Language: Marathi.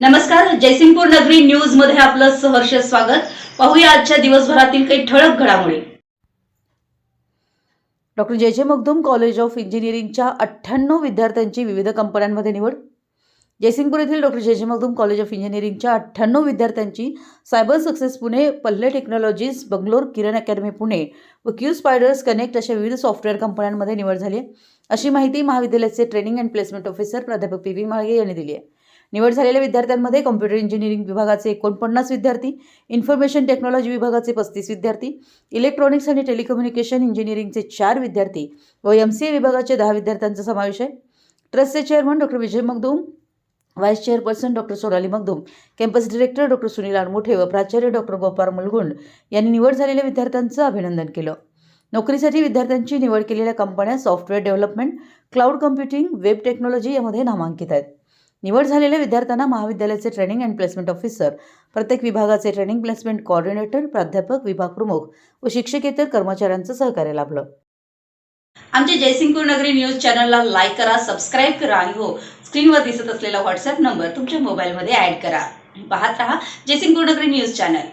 नमस्कार जयसिंगपूर नगरी न्यूजमध्ये आपलं सहर्ष स्वागत. पाहूया आजच्या दिवसभरातील काही ठळक घडामोडी. डॉक्टर जे जे मगदूम कॉलेज ऑफ इंजिनिअरिंगच्या अठ्ठ्याण्णव विद्यार्थ्यांची विविध कंपन्यांमध्ये निवड. जयसिंगपूर येथील डॉक्टर जे जे मगदूम कॉलेज ऑफ इंजिनिअरिंगच्या अठ्ठ्याण्णव विद्यार्थ्यांची cyber success Pune Palle technologies Bangalore Kiran academy Pune व क्यू स्पायडर्स कनेक्ट अशा विविध सॉफ्टवेअर कंपन्यांमध्ये निवड झाली अशी माहिती महाविद्यालयाचे ट्रेनिंग अँड प्लेसमेंट ऑफिसर प्राध्यापक पी व्ही माळगे यांनी दिली आहे. निवड झालेल्या विद्यार्थ्यांमध्ये कॉम्प्युटर इंजिनिअरिंग विभागाचे एकोणपन्नास विद्यार्थी इन्फॉर्मेशन टेक्नॉलॉजी विभागाचे पस्तीस विद्यार्थी इलेक्ट्रॉनिक्स आणि टेलिकम्युनिकेशन इंजिनिअरिंगचे चार विद्यार्थी व एम सी ए विभागाचे दहा विद्यार्थ्यांचा समावेश आहे. ट्रस्टचे chairman doctor Vijay Magdum vice chairperson doctor Sonali Magdum campus director doctor Sunil Anmothe व प्राचार्य डॉक्टर गोपाळ मुलगुंड यांनी निवड झालेल्या विद्यार्थ्यांचं अभिनंदन केलं. नोकरीसाठी विद्यार्थ्यांची निवड केलेल्या कंपन्या software development cloud computing web technology यामध्ये नामांकित आहेत. निवड झालेल्या विद्यार्थ्यांना महाविद्यालयाचे ट्रेनिंग अँड प्लेसमेंट ऑफिसर प्रत्येक विभागाचे ट्रेनिंग प्लेसमेंट कोऑर्डिनेटर प्राध्यापक विभाग प्रमुख व शिक्षकेतर कर्मचाऱ्यांचं सहकार्य लाभलं. आमच्या जयसिंगपूर नगरी न्यूज चॅनलला लाईक करा सबस्क्राईब करा आणि हो स्क्रीनवर दिसत असलेला व्हॉट्सअप नंबर तुमच्या मोबाईलमध्ये ऍड करा. पाहत राहा जयसिंगपूर नगरी न्यूज चॅनल.